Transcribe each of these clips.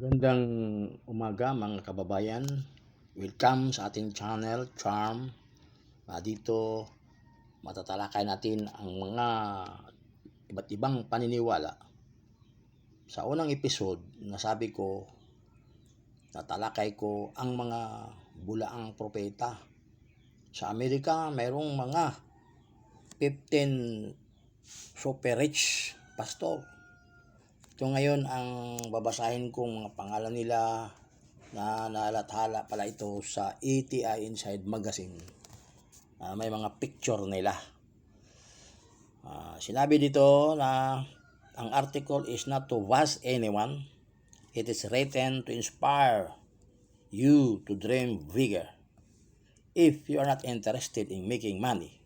Magandang umaga mga kababayan. Welcome sa ating channel, Charm. Ah, dito matatalakay natin ang mga iba't ibang paniniwala. Sa unang episode, nasabi ko, natalakay ko ang mga bulaang propeta. Sa Amerika, mayroong mga 15 super rich pastor ito ngayon ang babasahin kong mga pangalan nila na nalathala pala ito sa ATI Inside Magazine. Ah, may mga picture nila. Ah, sinabi dito na ang article is not to bash anyone. It is written to inspire you to dream bigger. If you are not interested in making money,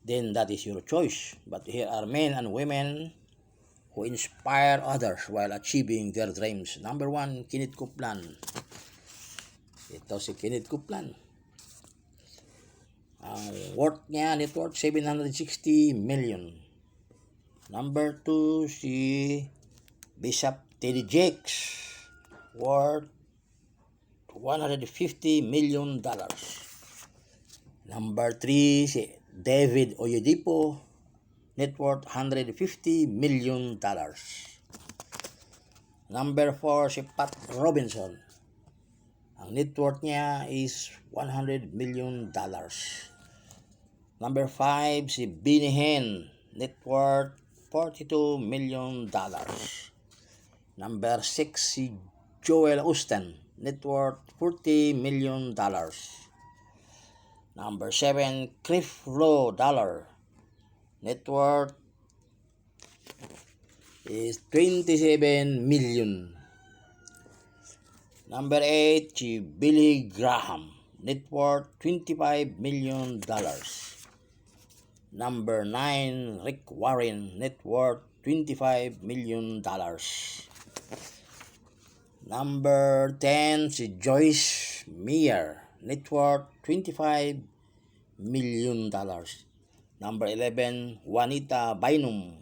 then that is your choice. But here are men and women who inspire others while achieving their dreams. Number one, Kinit Kuplan. Ito si Kinit Kuplan. Ang worth niya, net worth 760 million. Number two, si Bishop Teddy Jakes. Worth 150 million dollars. Number three, si David Oyedipo net worth 150 million dollars. Number 4 si Pat Robinson. Ang net worth niya is 100 million dollars. Number 5 si Benny Hinn, net worth 42 million dollars. Number 6 si Joel Austin, net worth 40 million dollars. Number 7 Cliff Low Dollar, net worth is 27 million. Number 8, si Billy Graham, net worth 25 million dollars. Number 9, Rick Warren, net worth 25 million dollars. Number 10, si Joyce Meyer, net worth 25 million dollars. Number 11, Juanita Bynum.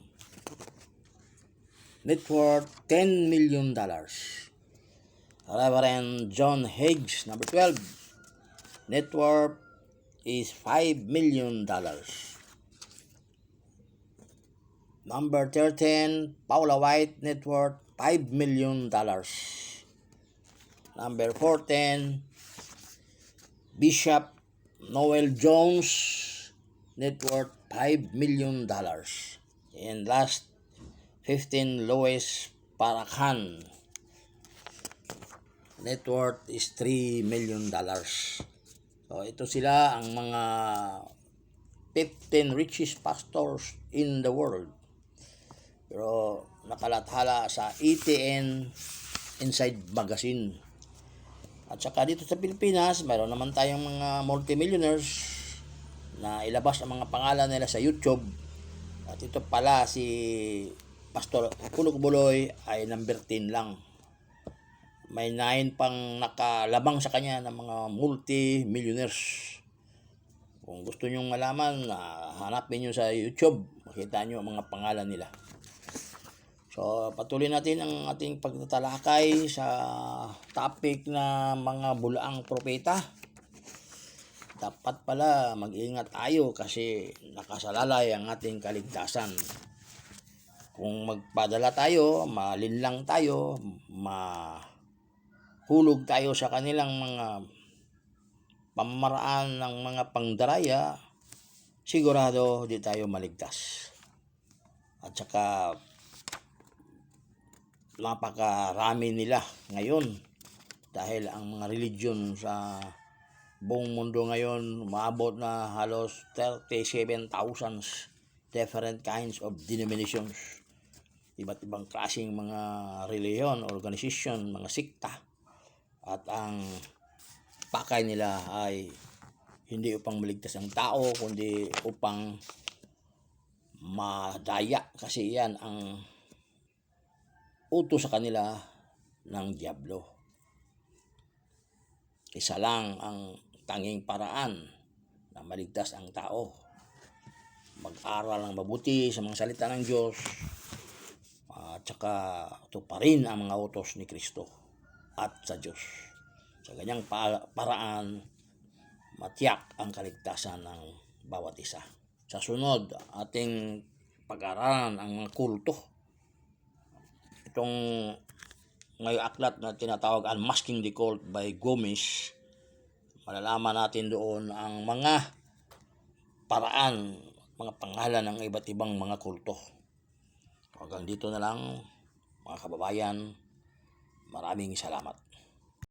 Net worth 10 million dollars. Reverend John Higgs, number 12. Net worth is 5 million dollars. Number 13, Paula White, net worth 5 million dollars. Number 14, Bishop Noel Jones, net worth 5 million dollars. And last 15 Lois Parakan net worth is 3 million dollars. So ito sila ang mga 15 richest pastors in the world. Pero nakalathala sa ETN Inside Magazine. At saka dito sa Pilipinas, mayroon naman tayong mga multimillionaires na ilabas ang mga pangalan nila sa YouTube. At ito pala si Pastor Kulog Buloy ay number 10 lang. May 9 pang nakalabang sa kanya ng mga multi-millionaires. Kung gusto nyong malaman, uh, hanapin nyo sa YouTube. Makita nyo ang mga pangalan nila. So, patuloy natin ang ating pagtatalakay sa topic na mga bulaang propeta dapat pala mag-ingat tayo kasi nakasalalay ang ating kaligtasan. Kung magpadala tayo, malinlang tayo, mahulog tayo sa kanilang mga pamamaraan ng mga pangdaraya, sigurado di tayo maligtas. At saka napakarami nila ngayon dahil ang mga religion sa buong mundo ngayon maabot na halos 37,000 different kinds of denominations. Iba't ibang klaseng mga reliyon, organization, mga sikta. At ang pakay nila ay hindi upang maligtas ang tao kundi upang madaya kasi yan ang utos sa kanila ng Diablo. Isa lang ang tanging paraan na maligtas ang tao. Mag-aral ng mabuti sa mga salita ng Diyos at saka tuparin ang mga utos ni Kristo. at sa Diyos. Sa ganyang pa- paraan, matiyak ang kaligtasan ng bawat isa. Sa sunod, ating pag-aralan ang mga kulto. Itong ngayong aklat na tinatawag Unmasking the Cult by Gomez, malalaman natin doon ang mga paraan, mga pangalan ng iba't ibang mga kulto. Hanggang dito na lang, mga kababayan, maraming salamat.